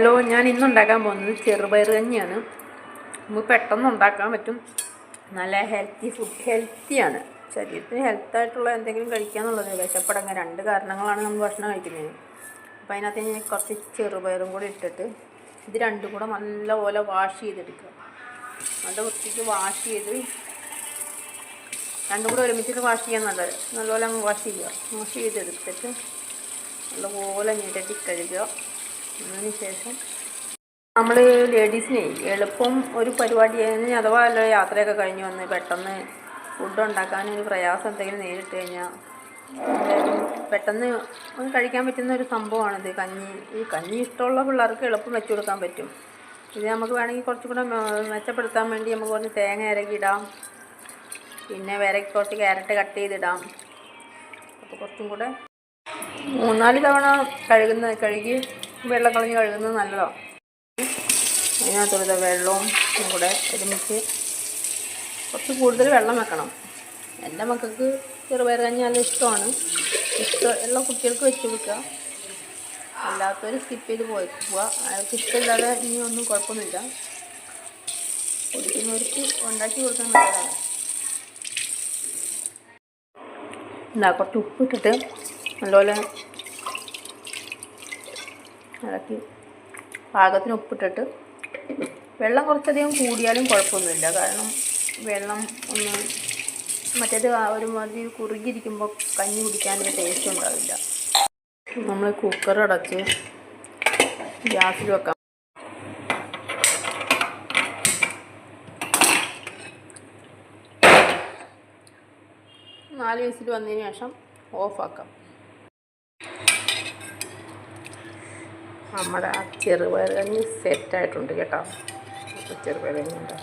Hello ഞാൻ ഇന്ന് ഉണ്ടാക്കാൻ പോകുന്നത് ചെറുപയർ കഞ്ഞിയാണ്. നമുക്ക് പെട്ടെന്ന് ഉണ്ടാക്കാൻ പറ്റും. നല്ല ഹെൽത്തി ഫുഡ് ഹെൽത്തിയാണ് ശരീരത്തിന് ഹെൽത്തായിട്ടുള്ള എന്തെങ്കിലും കഴിക്കുക എന്നുള്ളത് വിശപ്പടങ്ങ രണ്ട് കാരണങ്ങളാണ് നമ്മൾ ഭക്ഷണം കഴിക്കുന്നത്. അപ്പോൾ അതിനകത്ത് ഞാൻ കുറച്ച് ചെറുപയറും കൂടി ഇട്ടിട്ട് ഇത് രണ്ടും കൂടെ നല്ലപോലെ വാഷ് ചെയ്തെടുക്കുക. നല്ല വൃത്തിക്ക് വാഷ് ചെയ്ത് രണ്ടും കൂടെ ഒരുമിച്ചിട്ട് വാഷ് ചെയ്യാൻ നല്ലത്. നല്ലപോലെ അങ്ങ് വാഷ് ചെയ്യുക. വാഷ് ചെയ്തെടുത്തിട്ട് നല്ലപോലെ ഞെരട്ടി കഴുകുക. അതിന് ശേഷം നമ്മൾ ലേഡീസിനെ എളുപ്പം ഒരു പരിപാടി അഥവാ അല്ല യാത്രയൊക്കെ കഴിഞ്ഞ് വന്ന് പെട്ടെന്ന് ഫുഡ് ഉണ്ടാക്കാൻ ഒരു പ്രയാസം എന്തെങ്കിലും നേരിട്ട് കഴിഞ്ഞാൽ പെട്ടെന്ന് കഴിക്കാൻ പറ്റുന്ന ഒരു സംഭവമാണിത്. കഞ്ഞി ഈ കഞ്ഞി ഇഷ്ടമുള്ള പിള്ളേർക്ക് എളുപ്പം വെച്ച് കൊടുക്കാൻ പറ്റും. ഇത് നമുക്ക് വേണമെങ്കിൽ കുറച്ചും കൂടെ മെച്ചപ്പെടുത്താൻ വേണ്ടി നമുക്ക് കുറച്ച് തേങ്ങ ഇറക്കിയിടാം പിന്നെ വേറെ കുറച്ച് ക്യാരറ്റ് കട്ട് ചെയ്തിടാം. അപ്പോൾ കുറച്ചും കൂടെ മൂന്നാൽ തവണ കഴുകുന്ന കഴുകി വെള്ളം കളഞ്ഞ് കഴുകുന്നത് നല്ലതാണ് അതിനകത്തുള്ള വെള്ളവും കൂടെ ഒരുമിച്ച് കുറച്ച് കൂടുതൽ വെള്ളം വെക്കണം. എന്റെ മക്കൾക്ക് ചെറുപയർ കഞ്ഞി നല്ല ഇഷ്ടമാണ്. ഇഷ്ടം എല്ലാ കുട്ടികൾക്ക് വെച്ച് കൊടുക്കുക. അല്ലാത്തവർ സ്കിപ്പ് ചെയ്ത് പോയി. പോവുക. അയാൾക്ക് ഇഷ്ടമില്ലാതെ ഇനി ഒന്നും കുഴപ്പമൊന്നുമില്ല. കുടിക്കുന്നവർക്ക് ഉണ്ടാക്കി കൊടുക്കാൻ നല്ലതാണ്. എന്താ കുറച്ച് ഉപ്പിട്ടിട്ട് നല്ലപോലെ ഇളക്കി പാകത്തിന് ഉപ്പിട്ടിട്ട് വെള്ളം കുറച്ചധികം കൂടിയാലും കുഴപ്പമൊന്നുമില്ല. കാരണം വെള്ളം ഒന്ന് മറ്റേത് ആ ഒരു മാതിരി കുറുകിയിരിക്കുമ്പോൾ കഞ്ഞി കുടിക്കാനൊരു ടേസ്റ്റ് ഉണ്ടാവില്ല. നമ്മൾ കുക്കർ അടച്ച് ഗ്യാസിൽ വെക്കാം. നാല് വിസിൽ വന്നതിന് ശേഷം ഓഫാക്കാം നമ്മുടെ ആ ചെറുപയർ കഞ്ഞി സെറ്റായിട്ടുണ്ട് കേട്ടോ. ചെറുപയർ കഞ്ഞി ഉണ്ട്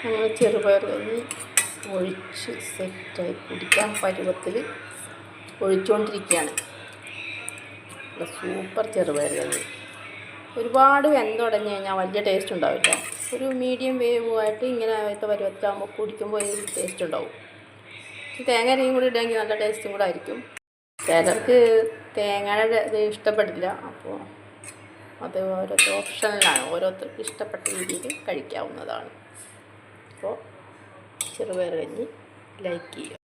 നമ്മൾ ചെറുപയർ ഒഴിച്ച് സെറ്റായി കുടിക്കാൻ പരുവത്തിൽ ഒഴിച്ചുകൊണ്ടിരിക്കുകയാണ് സൂപ്പർ ചെറുപയർ കഞ്ഞി ഒരുപാട് വെന്തുടഞ്ഞ് കഴിഞ്ഞാൽ വലിയ ടേസ്റ്റ് ഉണ്ടാവില്ല. ഒരു മീഡിയം വേവുമായിട്ട് ഇങ്ങനെ ആയിട്ട് പരുവത്തിലാകുമ്പോൾ കുടിക്കുമ്പോൾ ഒരു ടേസ്റ്റ് ഉണ്ടാവും. തേങ്ങ അരയും കൂടി ഇടുമെങ്കിൽ നല്ല ടേസ്റ്റും കൂടെ ആയിരിക്കും. ചിലർക്ക് തേങ്ങയുടെ ഇഷ്ടപ്പെടില്ല. അപ്പോൾ അത് ഓരോരുത്തർ ഓപ്ഷനിലാണ്. ഓരോരുത്തർക്ക് ഇഷ്ടപ്പെട്ട രീതിയിൽ കഴിക്കാവുന്നതാണ്. അപ്പോൾ ചെറുപയർ കഞ്ഞി ലൈക്ക് ചെയ്യുക.